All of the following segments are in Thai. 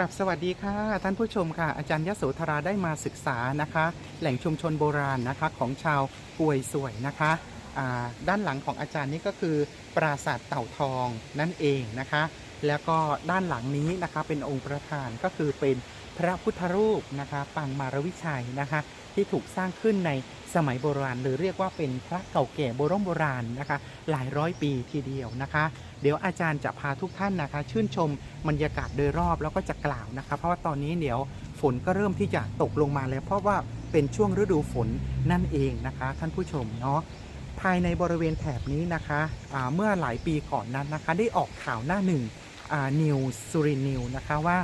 รับสวัสดีค่ะ ท่านผู้ชมค่ะ อาจารย์ยโสธราได้มาศึกษานะคะ แหล่งชุมชนโบราณนะคะของชาวป่วยสวยนะคะด้านหลังของอาจารย์นี่ก็คือ ปราสาทเต่าทองนั่นเองนะคะ แล้วก็ด้านหลังนี้นะคะเป็นองค์ประธานก็คือเป็นพระพุทธรูปนะคะปางมารวิชัยนะคะ ที่ถูกสร้างขึ้นในสมัยโบราณ หรือเรียกว่าเป็นพระเก่าแก่โบราณโบราณนะคะ หลายร้อยปีทีเดียวนะคะ เดี๋ยวอาจารย์จะพาทุกท่านนะคะ ชื่นชมบรรยากาศโดยรอบแล้วก็จะกล่าวนะคะ เพราะว่าตอนนี้เดี๋ยวฝนก็เริ่มที่จะตกลงมาแล้ว เพราะว่าเป็นช่วงฤดูฝนนั่นเองนะคะ ท่านผู้ชมเนาะภายในบริเวณแถบนี้นะคะอ่าเมื่อหลายปีก่อนนั้นนะคะ ได้ออกข่าวหน้าหนึ่งนิวสุรินิวนะคะว่า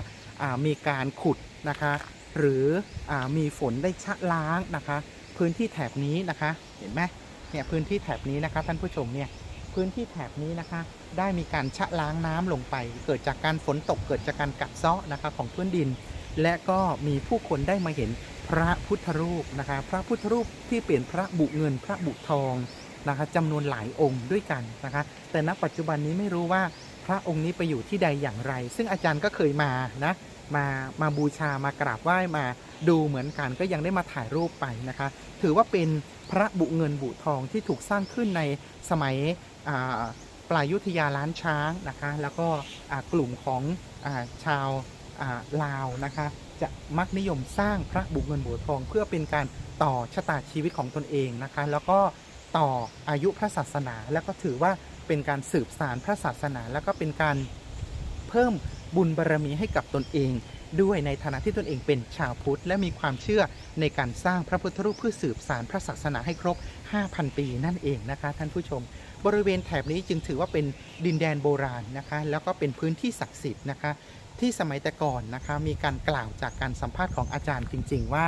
มีการขุดนะคะ หรืออมีฝนได้ชะล้างนะคะ พื้นที่แถบนี้นะคะเห็นไหมเนี่ยพื้นที่แถบนี้นะคะท่านผู้ชมเนี่ยพื้นที่แถบนี้นะคะ ได้มีการชะล้างน้ำลงไป เกิดจากการฝนตกเกิดจากการกัดเซาะนะคะของพื้นดิน และก็มีผู้คนได้มาเห็นพระพุทธรูปนะคะ พระพุทธรูปที่เป็นพระบุเงินพระบุทองนะคะจำนวนหลายองค์ด้วยกันนะคะ แต่ณปัจจุบันนี้ไม่รู้ว่าพระองค์นี้ไปอยู่ที่ใดอย่างไร ซึ่งอาจารย์ก็เคยมานะ มามาบูชามากราบไหว้มาดูเหมือนกันก็ยังได้มาถ่ายรูปไปนะคะ ถือว่าเป็นพระบุเงินบุทองที่ถูกสร้างขึ้นในสมัยปลายยุทธยาล้านช้างนะคะ แล้วก็กลุ่มของอาชาวาลาวนะคะ จะมักนิยมสร้างพระบุเงินบุทอง เพื่อเป็นการต่อชะตาชีวิตของตนเองนะคะ แล้วก็ต่ออายุพระศาสนา แล้วก็ถือว่าเป็นการสืบสารพระศาสนา แล้วก็เป็นการเพิ่มบุญบารรมีให้กับตนเอง ด้วยในฐานะที่ตนเองเป็นชาวพุทธ และมีความเชื่อในการสร้างพระพุทธรูปเพื่อสืบสารพระศาสนาให้ครบ 5,000 ปีนั่นเองนะคะท่านผู้ชม บริเวณแถบนี้จึงถือว่าเป็นดินแดนโบราณนะคะแล้วก็เป็นพื้นที่ศักดิ์สิทธิ์นะคะที่สมัยแต่ก่อนนะคะมีการกล่าวจากการสัมภาษณ์ของอาจารย์จริง ๆ ว่า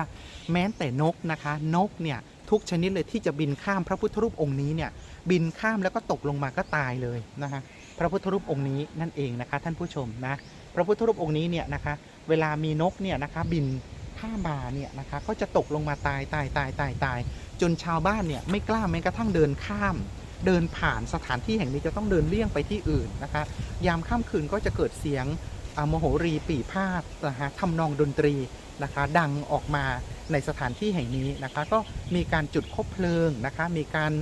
แม้แต่นกนะคะนกเนี่ยทุกชนิดเลยที่จะบินข้ามพระพุทธรูปองค์นี้เนี่ยบินข้ามแล้วก็ตกลงมาก็ตายเลยนะคะ พระพุทธรูปองค์นี้นั่นเองนะคะท่านผู้ชมนะพระพุทธรูปองค์นี้เนี่ยนะคะเวลามีนกเนี่ยนะคะบินข้ามมาเนี่ยนะคะก็จะตกลงมาตายตายตายตายตายจนชาวบ้านเนี่ยไม่กล้าแม้กระทั่งเดินข้าม เดินผ่านสถานที่แห่งนี้จะต้องเดินเลี่ยงไปที่อื่นนะคะยามค่ำคืนก็จะเกิดเสียงโมโหรีปีพาดนะฮะทำนองดนตรีนะคะดังออกมาในสถานที่แห่งนี้นะคะก็มีการจุดคบเพลิงนะคะมีการ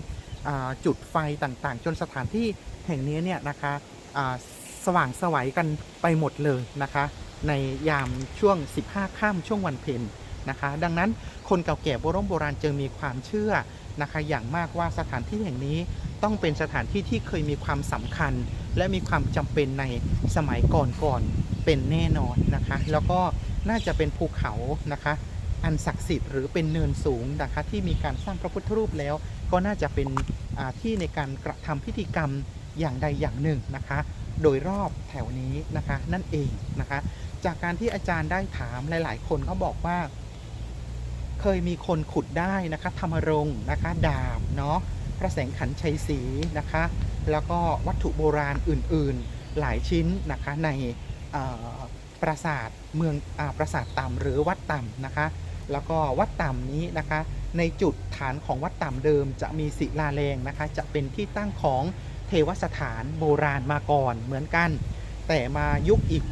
จุดไฟต่างๆ จนสถานที่แห่งนี้เนี่ยนะคะสว่างสวัยกันไปหมดเลยนะคะ ในยามช่วง 15ค่ำช่วงวันเพ็ญนะคะ ดังนั้นคนเก่าแก่โบราณโบราณจึงมีความเชื่อนะคะอย่างมากว่าสถานที่แห่งนี้ต้องเป็นสถานที่ที่เคยมีความสำคัญ และมีความจำเป็นในสมัยก่อนๆเป็นแน่นอนนะคะ แล้วก็น่าจะเป็นภูเขานะคะ อันศักดิ์สิทธิ์หรือเป็นเนินสูงนะคะที่มีการสร้างพระพุทธรูปแล้ว ก็น่าจะเป็นที่ในการกระทำพิธีกรรมอย่างใดอย่างหนึ่งนะคะ โดยรอบแถวนี้นะคะนั่นเองนะคะ จากการที่อาจารย์ได้ถามหลาย ๆ คนเขาบอกว่า เคยมีคนขุดได้นะคะธรรมรงค์นะคะ ดาบเนาะพระแสงขันชัยศรีนะคะ แล้วก็วัตถุโบราณอื่น ๆ หลายชิ้นนะคะในปราสาทเมืองอปราสาทต่ำหรือวัดต่ำนะคะ แล้วก็วัดต่ำนี้นะคะ ในจุดฐานของวัดต่ำเดิม จะมีศิลาแรงนะคะ จะเป็นที่ตั้งของเทวสถานโบราณมาก่อนเหมือนกัน แต่มายุคอีก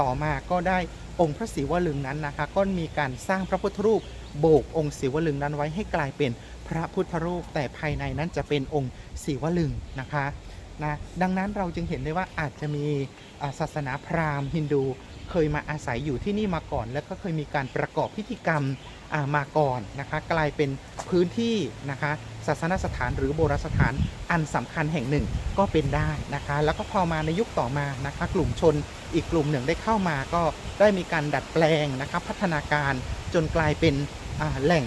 ต่อมาก็ได้องค์พระศิวลึงนั้นนะคะ ก็มีการสร้างพระพุทธรูปโบกองค์ศิวลึงนั้นไว้ให้กลายเป็นพระพุทธรูปแต่ภายในนั้นจะเป็นองค์ศิวลึงนะคะ นะดังนั้นเราจึงเห็นได้ว่าอาจจะมีศาสนาพราหมณ์ฮินดูเคยมาอาศัยอยู่ที่นี่มาก่อน แล้วก็เคยมีการประกอบพิธีกรรมมาก่อนนะคะกลายเป็นพื้นที่นะคะศาสนสถานหรือโบราณสถานอันสำคัญแห่งหนึ่งก็เป็นได้นะคะแล้วก็พอมาในยุคต่อมานะคะกลุ่มชนอีกกลุ่มหนึ่งได้เข้ามาก็ได้มีการดัดแปลงนะคะพัฒนาการจนกลายเป็นแหล่ง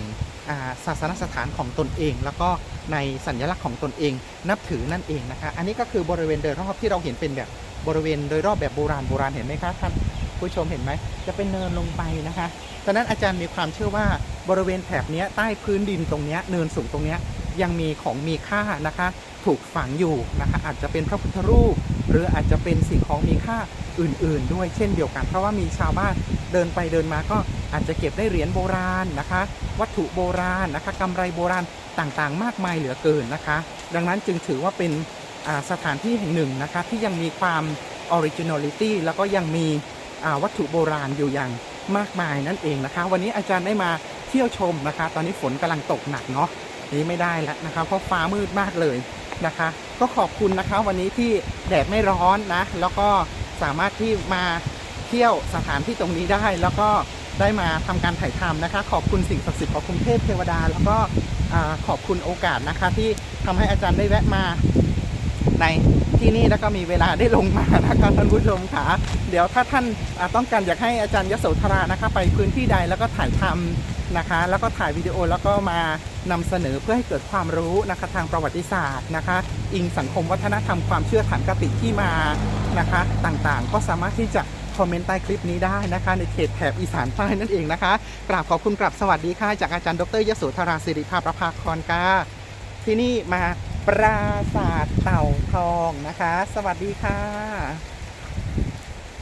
ศาสนสถานของตนเอง แล้วก็ในสัญลักษณ์ของตนเอง นับถือนั่นเองนะคะอันนี้ก็คือบริเวณโดยรอบที่เราเห็นเป็นแบบบริเวณโดยรอบแบบโบราณโบราณเห็นไหมคะท่านผู้ชมเห็นไหมจะเป็นเนินลงไปนะคะตอนนั้นอาจารย์มีความเชื่อว่าบริเวณแถบนี้ใต้พื้นดินตรงเนี้ยเนินสูงตรงเนี้ ยังมีของมีค่านะคะ ถูกฝังอยู่นะคะอาจจะเป็นพระพุทธรูป หรืออาจจะเป็นสิ่งของมีค่าอื่นๆ ด้วยเช่นเดียวกัน เพราะว่ามีชาวบ้านเดินไปเดินมาก็อาจจะเก็บได้เหรียญโบราณนะคะ วัตถุโบราณนะคะกำไรโบราณต่างๆ มากมายเหลือเกินนะคะ ดังนั้นจึงถือว่าเป็นสถานที่แห่งหนึ่งนะคะที่ยังมีความ originality แล้วก็ยังมีวัตถุโบราณอยู่อย่างมากมายนั่นเองนะคะ วันนี้อาจารย์ได้มาเที่ยวชมนะคะ ตอนนี้ฝนกำลังตกหนักเนาะ นี้ไม่ได้แล้วนะคะเพราะฟ้ามืดมากเลยนะคะ ก็ขอบคุณนะคะวันนี้ที่แดดไม่ร้อนนะ แล้วก็สามารถที่มาเที่ยวสถานที่ตรงนี้ได้ แล้วก็ได้มาทำการถ่ายทำนะคะ ขอบคุณสิ่งศักดิ์สิทธิ์ขอบคุณเทพเทวดา แล้วก็ขอบคุณโอกาสนะคะ ที่ทำให้อาจารย์ได้แวะมาในที่นี่แล้วก็มีเวลาได้ลงมานะคะท่านผู้ชมค่ะ เดี๋ยวถ้าท่านต้องการอยากให้อาจารย์ยโสธรานะคะ ไปพื้นที่ใดแล้วก็ถ่ายทำ นะคะ แล้วก็ถ่ายวิดีโอแล้วก็มานำเสนอเพื่อให้เกิดความรู้นะคะทางประวัติศาสตร์นะคะ อิงสังคมวัฒนธรรมความเชื่อฐานกติที่มานะคะ ต่างๆ ก็สามารถที่จะคอมเมนต์ใต้คลิปนี้ได้นะคะ ในเขตแถบอีสานใต้นั่นเองนะคะกราบขอบคุณกราบสวัสดีค่ะ จากอาจารย์ดรยโสธราสิริภาประภาคอนกาที่นี่มาปราสาทเต่าทองนะคะ สวัสดีค่ะ